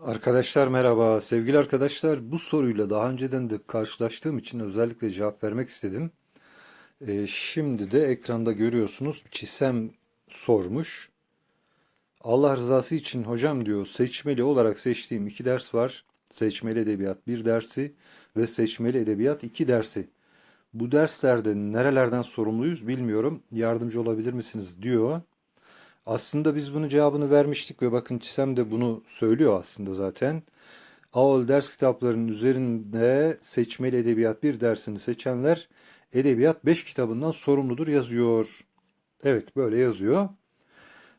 Arkadaşlar merhaba. Sevgili arkadaşlar bu soruyla daha önceden de karşılaştığım için özellikle cevap vermek istedim. Ee, şimdi de ekranda görüyorsunuz Çisem sormuş. Allah rızası için hocam diyor seçmeli olarak seçtiğim iki ders var. Seçmeli edebiyat bir dersi ve seçmeli edebiyat iki dersi. Bu derslerde nerelerden sorumluyuz bilmiyorum. Yardımcı olabilir misiniz diyor. Aslında biz bunun cevabını vermiştik ve bakın Çisem de bunu söylüyor aslında zaten. AOL ders kitaplarının üzerinde seçmeli edebiyat bir dersini seçenler edebiyat 5 kitabından sorumludur yazıyor. Evet böyle yazıyor.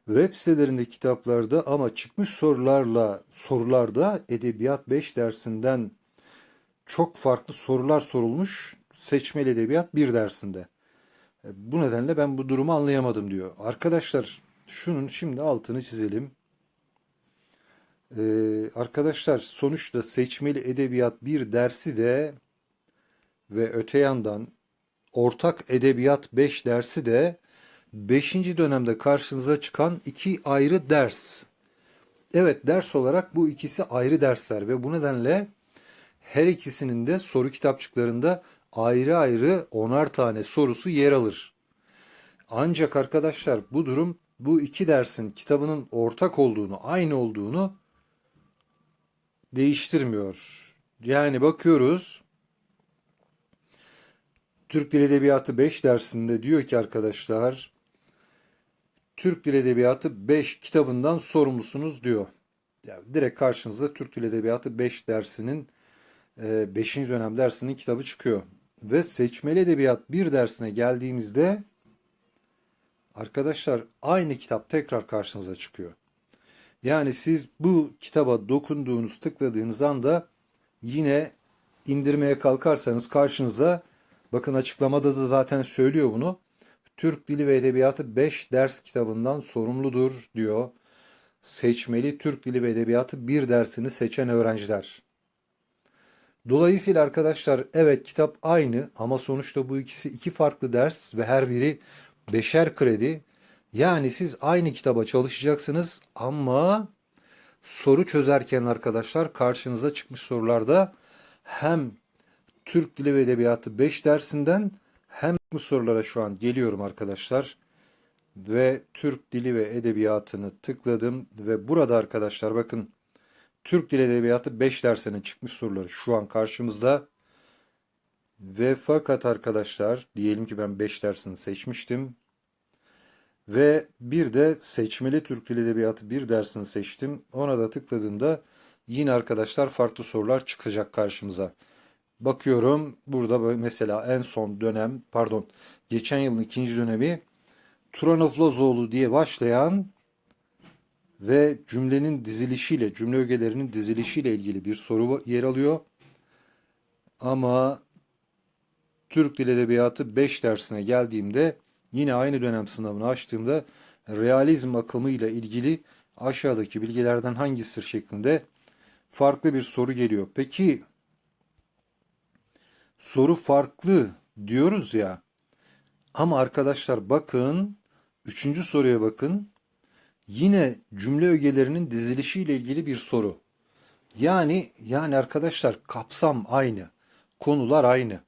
Web sitelerinde kitaplarda ama çıkmış sorularla sorularda edebiyat 5 dersinden çok farklı sorular sorulmuş seçmeli edebiyat bir dersinde. E, Bu nedenle ben bu durumu anlayamadım diyor. Arkadaşlar şunun şimdi altını çizelim. Ee, arkadaşlar sonuçta seçmeli edebiyat bir dersi de ve öte yandan ortak edebiyat 5 dersi de 5. dönemde karşınıza çıkan iki ayrı ders. Evet ders olarak bu ikisi ayrı dersler ve bu nedenle her ikisinin de soru kitapçıklarında ayrı ayrı onar tane sorusu yer alır. Ancak arkadaşlar bu durum bu iki dersin kitabının ortak olduğunu, aynı olduğunu değiştirmiyor. Yani bakıyoruz Türk Dil Edebiyatı 5 dersinde diyor ki arkadaşlar Türk Dil Edebiyatı 5 kitabından sorumlusunuz diyor. Yani direkt karşınıza Türk Dil Edebiyatı 5 dersinin 5. dönem dersinin kitabı çıkıyor. Ve seçmeli edebiyat 1 dersine geldiğimizde Arkadaşlar aynı kitap tekrar karşınıza çıkıyor. Yani siz bu kitaba dokunduğunuz, tıkladığınız anda yine indirmeye kalkarsanız karşınıza bakın açıklamada da zaten söylüyor bunu. Türk Dili ve Edebiyatı 5 ders kitabından sorumludur diyor. Seçmeli Türk Dili ve Edebiyatı bir dersini seçen öğrenciler. Dolayısıyla arkadaşlar evet kitap aynı ama sonuçta bu ikisi iki farklı ders ve her biri beşer kredi. Yani siz aynı kitaba çalışacaksınız ama soru çözerken arkadaşlar karşınıza çıkmış sorularda hem Türk Dili ve Edebiyatı 5 dersinden hem bu sorulara şu an geliyorum arkadaşlar. Ve Türk Dili ve Edebiyatı'nı tıkladım ve burada arkadaşlar bakın Türk Dili Edebiyatı 5 dersinin çıkmış soruları şu an karşımızda. Ve fakat arkadaşlar diyelim ki ben 5 dersini seçmiştim. Ve bir de seçmeli Türk Dili Edebiyatı bir dersini seçtim. Ona da tıkladığımda yine arkadaşlar farklı sorular çıkacak karşımıza. Bakıyorum burada mesela en son dönem pardon geçen yılın ikinci dönemi Turanov Lazoğlu diye başlayan ve cümlenin dizilişiyle cümle ögelerinin dizilişiyle ilgili bir soru yer alıyor. Ama Türk Dil Edebiyatı 5 dersine geldiğimde yine aynı dönem sınavını açtığımda realizm akımı ile ilgili aşağıdaki bilgilerden hangisidir şeklinde farklı bir soru geliyor. Peki soru farklı diyoruz ya ama arkadaşlar bakın üçüncü soruya bakın yine cümle ögelerinin dizilişiyle ilgili bir soru. Yani yani arkadaşlar kapsam aynı, konular aynı.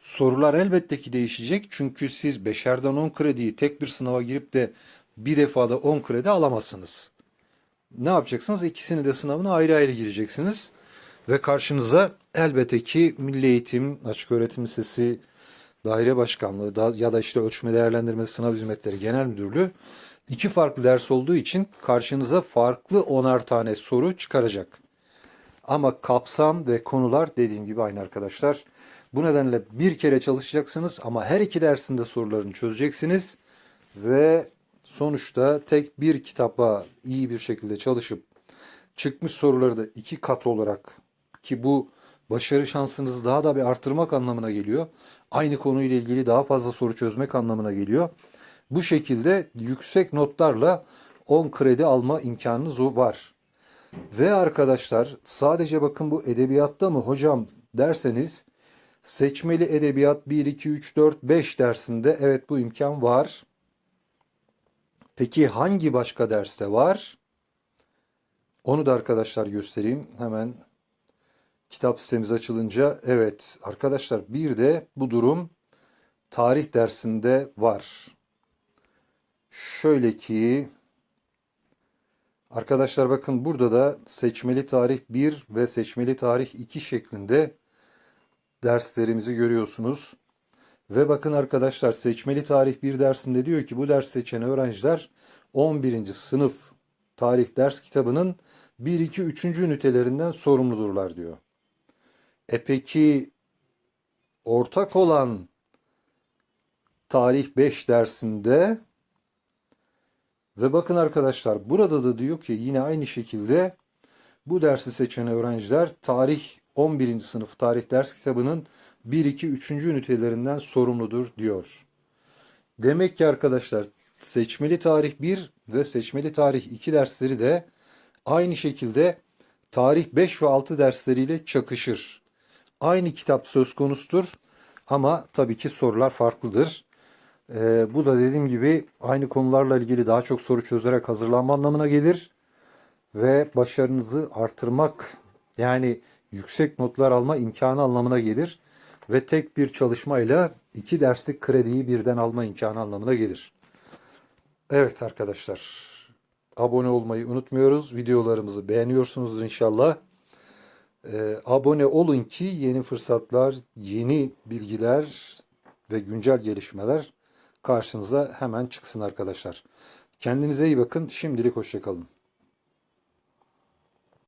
Sorular elbette ki değişecek çünkü siz beşerden 10 krediyi tek bir sınava girip de bir defada 10 kredi alamazsınız. Ne yapacaksınız? İkisini de sınavına ayrı ayrı gireceksiniz. Ve karşınıza elbette ki Milli Eğitim, Açık Öğretim Lisesi, Daire Başkanlığı da, ya da işte Ölçme Değerlendirme Sınav Hizmetleri Genel Müdürlüğü iki farklı ders olduğu için karşınıza farklı onar tane soru çıkaracak. Ama kapsam ve konular dediğim gibi aynı arkadaşlar. Bu nedenle bir kere çalışacaksınız ama her iki dersinde sorularını çözeceksiniz ve sonuçta tek bir kitaba iyi bir şekilde çalışıp çıkmış soruları da iki kat olarak ki bu başarı şansınızı daha da bir artırmak anlamına geliyor. Aynı konuyla ilgili daha fazla soru çözmek anlamına geliyor. Bu şekilde yüksek notlarla 10 kredi alma imkanınız var. Ve arkadaşlar sadece bakın bu edebiyatta mı hocam derseniz seçmeli edebiyat 1, 2, 3, 4, 5 dersinde evet bu imkan var. Peki hangi başka derste var? Onu da arkadaşlar göstereyim. Hemen kitap sitemiz açılınca. Evet arkadaşlar bir de bu durum tarih dersinde var. Şöyle ki arkadaşlar bakın burada da seçmeli tarih 1 ve seçmeli tarih 2 şeklinde derslerimizi görüyorsunuz. Ve bakın arkadaşlar seçmeli tarih 1 dersinde diyor ki bu ders seçen öğrenciler 11. sınıf tarih ders kitabının 1, 2, 3. ünitelerinden sorumludurlar diyor. E peki ortak olan tarih 5 dersinde ve bakın arkadaşlar burada da diyor ki yine aynı şekilde bu dersi seçen öğrenciler tarih 11. sınıf tarih ders kitabının 1, 2, 3. ünitelerinden sorumludur diyor. Demek ki arkadaşlar seçmeli tarih 1 ve seçmeli tarih 2 dersleri de aynı şekilde tarih 5 ve 6 dersleriyle çakışır. Aynı kitap söz konusudur ama tabii ki sorular farklıdır. Ee, bu da dediğim gibi aynı konularla ilgili daha çok soru çözerek hazırlanma anlamına gelir ve başarınızı artırmak yani yüksek notlar alma imkanı anlamına gelir ve tek bir çalışmayla iki derslik krediyi birden alma imkanı anlamına gelir. Evet arkadaşlar abone olmayı unutmuyoruz. Videolarımızı beğeniyorsunuzdur inşallah. Ee, abone olun ki yeni fırsatlar, yeni bilgiler ve güncel gelişmeler karşınıza hemen çıksın arkadaşlar. Kendinize iyi bakın. Şimdilik hoşçakalın.